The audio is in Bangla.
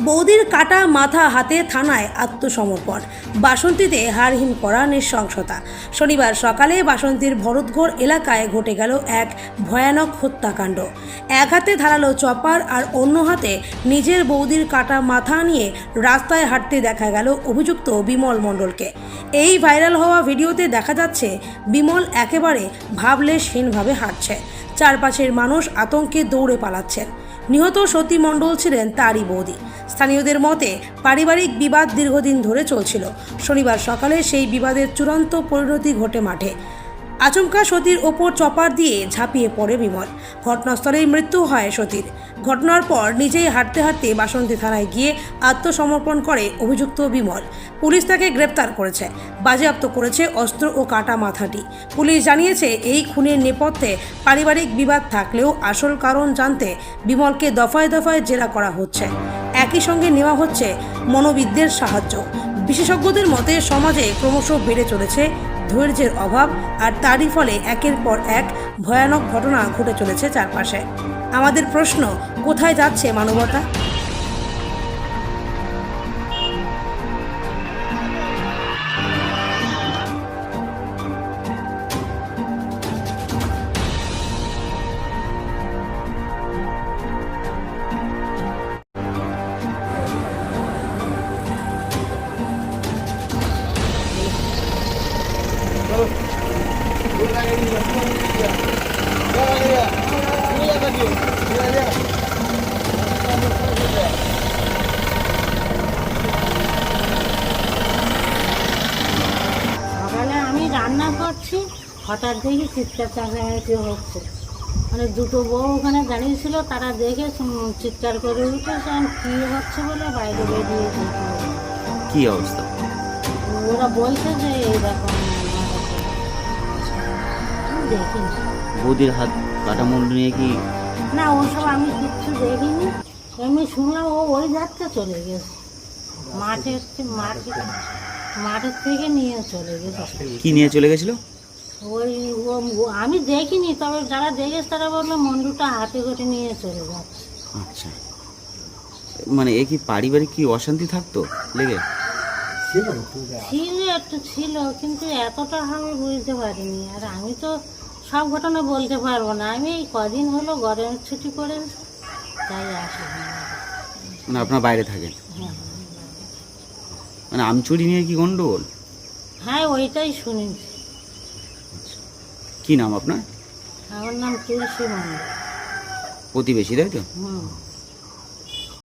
বৌদির কাটা মাথা হাতে থানায় আত্মসমর্পণ। বাসন্তীতে হারহিম করা নৃশংসতা। শনিবার সকালে বাসন্তীর ভরতঘর এলাকায় ঘটে গেল এক ভয়ানক হত্যাকাণ্ড। এক হাতে ধারালো চপার আর অন্য হাতে নিজের বৌদির কাটা মাথা নিয়ে রাস্তায় হাঁটতে দেখা গেল অভিযুক্ত বিমল মণ্ডলকে। এই ভাইরাল হওয়া ভিডিওতে দেখা যাচ্ছে, বিমল একেবারে ভাবলেশহীনভাবে হাঁটছে। চারপাশের মানুষ আতঙ্কে দৌড়ে পালাচ্ছেন। নিহত সতী মণ্ডল ছিলেন তারই বৌদি। স্থানীয়দের মতে, পারিবারিক বিবাদ দীর্ঘদিন ধরে চলছিল। শনিবার সকালে সেই বিবাদের চূড়ান্ত পরিণতি ঘটে মাঠে। আচমকা সতীর ওপর চপার দিয়ে ঝাঁপিয়ে পড়ে বিমল। ঘটনাস্থলেই মৃত্যু হয় সতীর। ঘটনার পর নিজেই হাঁটতে হাঁটতে বাসন্তী থানায় গিয়ে আত্মসমর্পণ করে অভিযুক্ত বিমল। পুলিশ তাকে গ্রেপ্তার করেছে। বাজেয়াপ্ত করেছে অস্ত্র ও কাটা মাথাটি। পুলিশ জানিয়েছে, এই খুনের নেপথ্যে পারিবারিক বিবাদ থাকলেও আসল কারণ জানতে বিমলকে দফায় দফায় জেরা করা হচ্ছে। একই সঙ্গে নেওয়া হচ্ছে মনোবিদদের সাহায্য। বিশেষজ্ঞদের মতে, সমাজে ক্রমশ বেড়ে চলেছে ধৈর্যের অভাব আর তারই ফলে একের পর এক ভয়ানক ঘটনা ঘটে চলেছে চারপাশে। আমাদের প্রশ্ন, কোথায় যাচ্ছে মানবতা? সকালে আমি রান্না করছি হঠাৎ দেখি চিৎকার চাঁচামেচি হচ্ছে। মানে দুটো বউ ওখানে দাঁড়িয়ে ছিল তারা দেখে চিৎকার করে উঠে সেখানে কী হচ্ছে বলে বাইরে বেরিয়ে কি অবস্থা? ওরা বলছে যে এই রকম দেখিনি বৌদির হাত কাটা মুন্ড নিয়ে কি? না ওসব আমি কিচ্ছু দেখিনি। এমনি শুনলাম ও ওই যাত্রা চলে গেছে। মাঠের থে- মাঠে মাঠের থেকে নিয়ে চলে গেছে। কি নিয়ে চলে গেছিল? ওই ও- ও- আমি দেখিনি তবে যারা দেখেছে তারা বলল মন্ডুটা হাতে করে নিয়ে চলে যাচ্ছে। আচ্ছা। মানে এ কি পারিবারিক কি অশান্তি থাকতো লেগে? ছিল একটু ছিল কিন্তু এতটা আমি বুঝতে পারিনি। আর আমি তো সব ঘটনা বলতে পারব না। আমি এই কদিন হলো গরমের ছুটি করে তাই আসি মানে আপনার বাইরে থাকেন? হ্যাঁ। মানে আমচুরি নিয়ে কি গন্ডগোল? হ্যাঁ ওইটাই শুনেছি। কি নাম আপনার? আমার নাম তুলসী মন্ডল। প্রতিবেশী তাই তো? হুম।